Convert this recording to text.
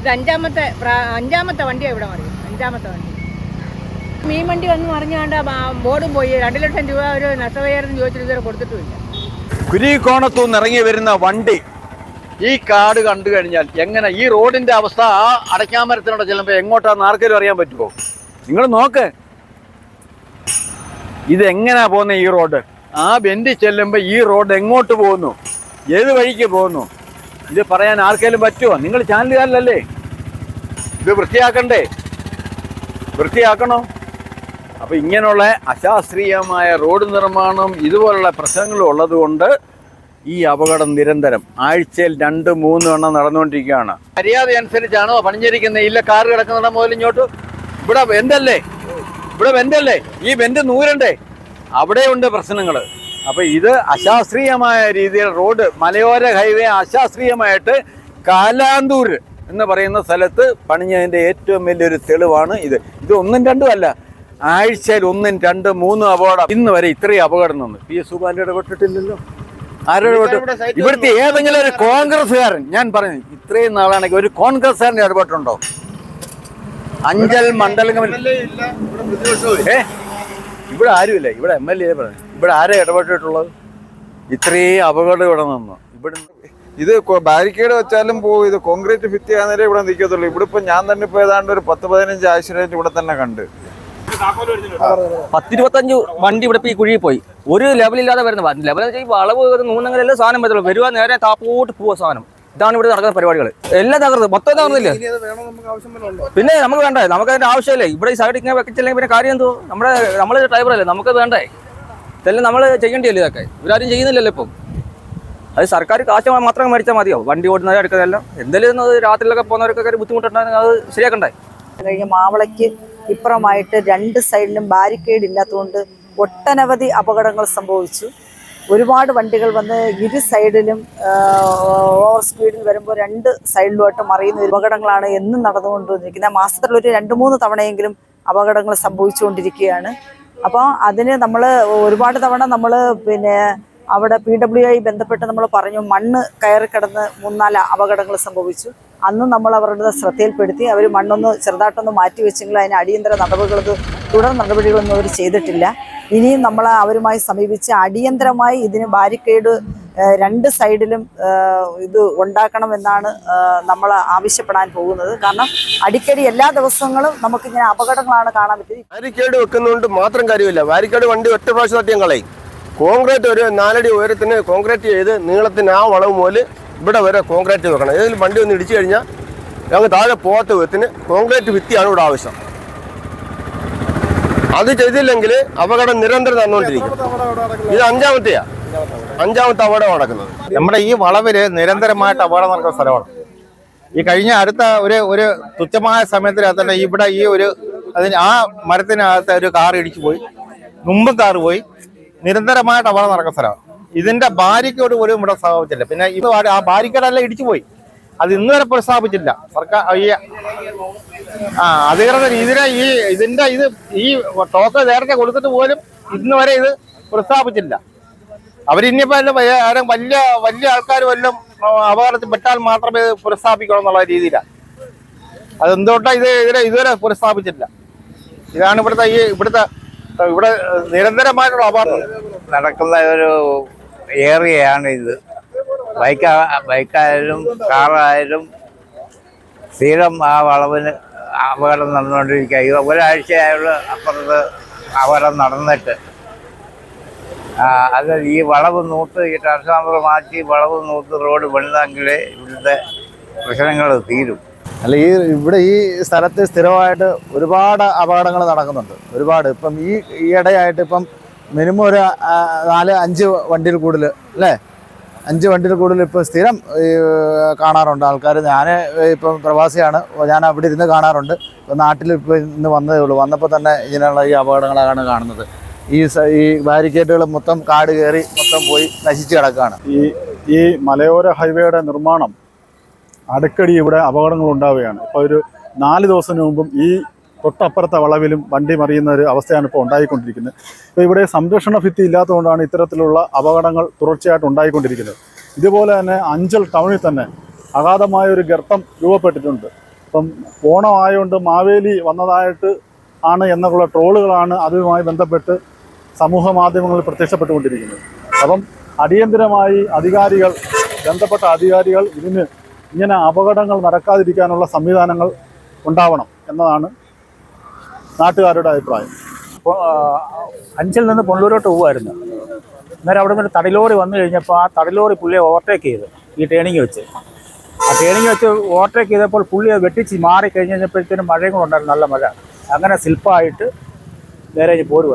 ഇത് അഞ്ചാമത്തെ അഞ്ചാമത്തെ വണ്ടിയാണ് ഇവിടെ മറിയും അഞ്ചാമത്തെ വണ്ടി. മീൻ വണ്ടി വന്ന് മറിഞ്ഞാണ്ട് ബോർഡും പോയി. രണ്ട് ലക്ഷം രൂപ ഒരു നഷ്ടപരിഹാരം ചോദിച്ചിട്ട് ഇതുവരെ കൊടുത്തിട്ടുമില്ല. കുരിക്കോണത്തു നിന്ന് ഇറങ്ങി വരുന്ന വണ്ടി ഈ കാട് കണ്ടു കഴിഞ്ഞാൽ എങ്ങനെ ഈ റോഡിന്റെ അവസ്ഥ ആ അടയ്ക്കാമരത്തിനോട് ചെല്ലുമ്പോൾ എങ്ങോട്ടാന്ന് ആർക്കെങ്കിലും അറിയാൻ പറ്റുമോ നിങ്ങൾ നോക്ക്. ഇതെങ്ങനെയാ പോകുന്നത് ഈ റോഡ്? ആ ബെൻഡിൽ ചെല്ലുമ്പോൾ ഈ റോഡ് എങ്ങോട്ട് പോകുന്നു? ഏത് വഴിക്ക് പോകുന്നു? ഇത് പറയാൻ ആർക്കെങ്കിലും പറ്റുമോ നിങ്ങൾ ചാനലുകാരിലല്ലേ ഇത് വൃത്തിയാക്കണ്ടേ? വൃത്തിയാക്കണോ? അപ്പൊ ഇങ്ങനെയുള്ള അശാസ്ത്രീയമായ റോഡ് നിർമ്മാണം ഇതുപോലുള്ള പ്രശ്നങ്ങൾ ഉള്ളതുകൊണ്ട് ഈ അപകടം നിരന്തരം ആഴ്ചയിൽ രണ്ട് മൂന്ന് എണ്ണം നടന്നുകൊണ്ടിരിക്കുകയാണ്. മര്യാദ അനുസരിച്ചാണോ പണിഞ്ഞിരിക്കുന്നത്? ഇല്ല കാർ കിടക്കുന്നിടം മുതൽ ഇങ്ങോട്ട്. ഇവിടെ എന്തല്ലേ ഇവിടെ എന്തല്ലേ ഈ വെന്റ് നൂരണ്ടേ? അവിടെയുണ്ട് പ്രശ്നങ്ങൾ അപ്പൊ ഇത് അശാസ്ത്രീയമായ രീതിയിൽ റോഡ് മലയോര ഹൈവേ അശാസ്ത്രീയമായിട്ട് കാലാന്തൂർ എന്ന് പറയുന്ന സ്ഥലത്ത് പണിഞ്ഞതിന്റെ ഏറ്റവും വലിയൊരു തെളിവാണ് ഇത്. ഇത് ഒന്നും രണ്ടും അല്ല. ആഴ്ചയിൽ ഒന്നും രണ്ടും മൂന്നും അപകടം. ഇന്ന് വരെ ഇത്രയും അപകടം നിന്ന് പി എസ് സുബാന്റെ ഇടപെട്ടിട്ടില്ലല്ലോ? ആരുടെ ഇവിടുത്തെ ഏതെങ്കിലും ഒരു കോൺഗ്രസ്സുകാരൻ ഞാൻ പറഞ്ഞു ഇത്രയും നാളാണെങ്കിൽ ഒരു കോൺഗ്രസ്സുകാരന്റെ ഇടപെട്ടുണ്ടോ? അഞ്ചൽ മണ്ഡലം ഏ? ഇവിടെ ആരുമില്ല. ഇവിടെ എം എൽ എ പറഞ്ഞു ഇവിടെ ആരാ ഇടപെട്ടിട്ടുള്ളത്? ഇത്രയും അപകടം ഇവിടെ നിന്നു. ഇവിടെ ഇത് ബാരിക്കേഡ് വെച്ചാലും പോകും ഇത് കോൺക്രീറ്റ് ഫിറ്റ് ചെയ്യാൻ നേരം ഇവിടെ നിൽക്കത്തുള്ളൂ. ഇവിടെ ഇപ്പൊ ഞാൻ തന്നെ ഇപ്പൊ ഏതാണ്ട് ഒരു പത്ത് പതിനഞ്ച് ആക്സിഡന്റ് ഇവിടെ തന്നെ കണ്ട്. പത്തിരുപത്തഞ്ച് വണ്ടി ഇവിടെ ഈ കുഴിയിൽ പോയി. ഒരു ലെവലില്ലാതെ വരുന്ന ലെവൽ വെച്ചാൽ ഈ വളവ് നൂന്നെങ്കിലല്ലേ സാധനം വരുത്തുള്ളൂ വരുവാ നേരെ താപ്പോട്ട് പോവുക സാധനം. ഇതാണ് ഇവിടെ നടക്കുന്ന പരിപാടികൾ എല്ലാം തകർന്ന് മൊത്തം തകർന്നില്ലേ? പിന്നെ നമുക്ക് വേണ്ടേ നമുക്ക് അതിന്റെ ആവശ്യമില്ലേ? ഇവിടെ ഈ സൈഡ് ഇങ്ങനെ വെക്കിച്ചില്ലെങ്കിൽ പിന്നെ കാര്യം എന്തോ നമ്മുടെ നമ്മൾ ഡ്രൈവറല്ലേ നമുക്ക് വേണ്ടേ? ഇതെല്ലാം നമ്മൾ ചെയ്യേണ്ടിയല്ലേ ഇതൊക്കെ? ഇവരാരും ചെയ്യുന്നില്ലല്ലോ ഇപ്പം. അത് സർക്കാർ കാശ് മാത്രം മേടിച്ചാൽ മതിയോ വണ്ടി ഓടുന്നവരെ എടുക്കുന്നതെല്ലാം എന്തെങ്കിലും ഒന്ന് രാത്രിയിലൊക്കെ പോകുന്നവർക്കൊക്കെ ഒരു ബുദ്ധിമുട്ടുണ്ടെങ്കിൽ അത് ശരിയാക്കണ്ടേ? കഴിഞ്ഞ മാവളയ്ക്ക് ഇപ്പുറമായിട്ട് രണ്ട് സൈഡിലും ബാരിക്കേഡ് ഇല്ലാത്തതുകൊണ്ട് ഒട്ടനവധി അപകടങ്ങൾ സംഭവിച്ചു. ഒരുപാട് വണ്ടികൾ വന്ന് ഇരു സൈഡിലും ഓവർ സ്പീഡിൽ വരുമ്പോൾ രണ്ട് സൈഡിലുമായിട്ട് മറിയുന്ന അപകടങ്ങളാണ് എന്നും നടന്നുകൊണ്ടിരിക്കുന്നത്. മാസത്തിലൊരു രണ്ട് മൂന്ന് തവണയെങ്കിലും അപകടങ്ങൾ സംഭവിച്ചുകൊണ്ടിരിക്കുകയാണ്. അപ്പോൾ അതിന് നമ്മൾ ഒരുപാട് തവണ നമ്മൾ പിന്നെ അവിടെ പി ഡബ്ല്യു ആയി ബന്ധപ്പെട്ട് നമ്മൾ പറഞ്ഞു മണ്ണ് കയറി കിടന്ന് മൂന്നാൽ അപകടങ്ങൾ സംഭവിച്ചു. അന്നും നമ്മൾ അവരുടെ ശ്രദ്ധയിൽപ്പെടുത്തി അവർ മണ്ണൊന്ന് ചെറുതായിട്ടൊന്ന് മാറ്റി വെച്ചെങ്കിൽ അതിന് അടിയന്തര നടപടികൾ തുടർ നടപടികളൊന്നും അവർ ചെയ്തിട്ടില്ല. ഇനിയും നമ്മൾ അവരുമായി സമീപിച്ച് അടിയന്തരമായി ഇതിന് ബാരിക്കേഡ് രണ്ട് സൈഡിലും ഇത് ഉണ്ടാക്കണമെന്നാണ് നമ്മൾ ആവശ്യപ്പെടാൻ പോകുന്നത്. കാരണം അടിക്കടി എല്ലാ ദിവസങ്ങളും നമുക്ക് നമുക്കിങ്ങനെ അപകടങ്ങളാണ് കാണാൻ പറ്റുന്നത് ബാരിക്കേഡ് വെക്കുന്നതുകൊണ്ട് മാത്രം കാര്യമില്ല. ബാരിക്കേഡ് വണ്ടി ഒറ്റ പ്രാവശ്യം തട്ടിയും കളയും. കോൺക്രീറ്റ് ഒരു നാലടി ഉയരത്തിന് കോൺക്രീറ്റ് ചെയ്ത് നീളത്തിന് ആ വളവ് മുതൽ ഇവിടെ വരെ കോൺക്രീറ്റ് വെക്കണം. ഏതെങ്കിലും വണ്ടി ഒന്ന് ഇടിച്ചു കഴിഞ്ഞാൽ ഞങ്ങൾ താഴെ പോകാത്ത വിധത്തിന് കോൺക്രീറ്റ് ഭിത്തിയാണ് ഇവിടെ ആവശ്യം. അത് ചെയ്തില്ലെങ്കിൽ അപകടം നിരന്തരം തന്നുകൊണ്ടിരിക്കും ഇത് അഞ്ചാമത്തെയാ. അഞ്ചാമത്തെ അപകടം നടക്കുന്നത്. നമ്മുടെ ഈ വളവിൽ നിരന്തരമായിട്ട് അപകടം നടക്കുന്ന സ്ഥലമാണ്. ഈ കഴിഞ്ഞ അടുത്ത ഒരു ഒരു തുച്ഛമായ സമയത്തിനകത്തന്നെ ഇവിടെ ഈ ഒരു അതിന് ആ മരത്തിനകത്ത് ഒരു കാർ ഇടിച്ചു പോയി. മുമ്പും കാർ പോയി. നിരന്തരമായിട്ട് അപകടം നടക്കുന്ന സ്ഥലമാണ്. ഇതിന്റെ ബാരിക്കേഡ് പോലും ഇവിടെ സംഭവിച്ചില്ല പിന്നെ ആ- ആ ബാരിക്കേഡെല്ലാം ഇടിച്ചു പോയി. അത് ഇന്ന് വരെ പ്രസ്താവിച്ചില്ല സർക്കാർ ഈ ആ അധികൃതർ ഇതിനെ ഈ ഇതിന്റെ ഇത് ഈ ടോക്ക് നേരത്തെ കൊടുത്തിട്ട് പോലും ഇന്ന് വരെ ഇത് പ്രസ്താവിച്ചില്ല അവരിനിയിപ്പോ ആരും വലിയ വലിയ ആൾക്കാർ വല്ലതും അപകടത്തിൽ പെട്ടാൽ മാത്രമേ ഇത് പുനഃസ്ഥാപിക്കണം എന്നുള്ള രീതിയിലാണ് അതെന്തുകൊണ്ടാണ് ഇത് ഇതിനെ ഇതുവരെ പുനഃസ്ഥാപിച്ചില്ല ഇതാണ് ഇവിടുത്തെ ഈ ഇവിടുത്തെ ഇവിടെ നിരന്തരമായിട്ടുള്ള അപകടം. നടക്കുന്ന ഒരു ഏറിയയാണ് ഇത്. ബൈക്ക് ബൈക്കായാലും കാറായാലും സ്ഥിരം ആ വളവിന് അപകടം നടന്നുകൊണ്ടിരിക്കുക. ഇത് ഒരാഴ്ചയായുള്ള അപ്പുറത്ത് അപകടം നടന്നിട്ട്. അത് ഈ വളവ് നൂത്ത് ഈ ട്രാൻസ്ഫോമർ മാറ്റി വളവ് നൂത്ത് റോഡ് പണിതെങ്കിലേ ഇവിടുത്തെ പ്രശ്നങ്ങൾ തീരും. അല്ല ഈ ഇവിടെ ഈ സ്ഥലത്ത് സ്ഥിരമായിട്ട് ഒരുപാട് അപകടങ്ങൾ നടക്കുന്നുണ്ട്. ഒരുപാട്. ഇപ്പം ഈ ഈയിടെയായിട്ട് ഇപ്പം മിനിമം ഒരു നാല് അഞ്ച് വണ്ടിയിൽ കൂടുതൽ അല്ലേ? അഞ്ച് വണ്ടിയിൽ കൂടുതൽ ഇപ്പോൾ സ്ഥിരം കാണാറുണ്ട്. ആൾക്കാർ ഞാൻ ഇപ്പം പ്രവാസിയാണ്. ഞാൻ അവിടെ ഇരുന്ന് കാണാറുണ്ട്. ഇപ്പം നാട്ടിൽ ഇപ്പോൾ ഇന്ന് വന്നതേ ഉള്ളൂ. വന്നപ്പോൾ തന്നെ ഇങ്ങനെയുള്ള ഈ അപകടങ്ങളാണ് കാണുന്നത്. ഈ ഈ ബാരിക്കേഡുകൾ മൊത്തം കാട് കയറി മൊത്തം പോയി നശിച്ച് കിടക്കുകയാണ് ഈ ഈ മലയോര ഹൈവേയുടെ നിർമ്മാണം അടുക്കടി ഇവിടെ അപകടങ്ങൾ ഉണ്ടാവുകയാണ്. ഇപ്പോൾ ഒരു നാല് ദിവസത്തിന് മുമ്പും ഈ തൊട്ടപ്പുറത്തെ വളവിലും വണ്ടി മറിയുന്ന ഒരു അവസ്ഥയാണ് ഇപ്പോൾ ഉണ്ടായിക്കൊണ്ടിരിക്കുന്നത്. ഇപ്പോൾ ഇവിടെ സംരക്ഷണ ഭിത്തി ഇല്ലാത്തതുകൊണ്ടാണ് ഇത്തരത്തിലുള്ള അപകടങ്ങൾ തുടർച്ചയായിട്ട് ഉണ്ടായിക്കൊണ്ടിരിക്കുന്നത്. ഇതുപോലെ തന്നെ അഞ്ചൽ ടൗണിൽ തന്നെ അഗാധമായ ഒരു ഗർത്തം രൂപപ്പെട്ടിട്ടുണ്ട്. അപ്പം ഓണം ആയതുകൊണ്ട് മാവേലി വന്നതായിട്ട് ആണ് എന്നുള്ള ട്രോളുകളാണ് അതുമായി ബന്ധപ്പെട്ട് സമൂഹ മാധ്യമങ്ങളിൽ പ്രത്യക്ഷപ്പെട്ടുകൊണ്ടിരിക്കുന്നത്. അപ്പം അടിയന്തിരമായി അധികാരികൾ ബന്ധപ്പെട്ട അധികാരികൾ ഇതിന് ഇങ്ങനെ അപകടങ്ങൾ നടക്കാതിരിക്കാനുള്ള സംവിധാനങ്ങൾ ഉണ്ടാവണം എന്നതാണ് നാട്ടുകാരുടെ അഭിപ്രായം. അപ്പോൾ അഞ്ചിൽ നിന്ന് പൊള്ളൂരോട്ട് പോകുമായിരുന്നു അന്നേരം അവിടെ നിന്ന് തടിലോറി വന്നു കഴിഞ്ഞപ്പോൾ ആ തടിലോറി പുള്ളിയെ ഓവർടേക്ക് ചെയ്തു ഈ ട്രെയിനിങ് വെച്ച്. ആ ട്രെയിനിങ് വെച്ച് ഓവർടേക്ക് ചെയ്തപ്പോൾ പുള്ളിയെ വെട്ടിച്ച് മാറി കഴിഞ്ഞ് കഴിഞ്ഞപ്പോഴത്തേനും മഴയും കൂടെ ഉണ്ടായിരുന്നു. നല്ല മഴ. അങ്ങനെ ശില്പമായിട്ട് നേരെ പോരുക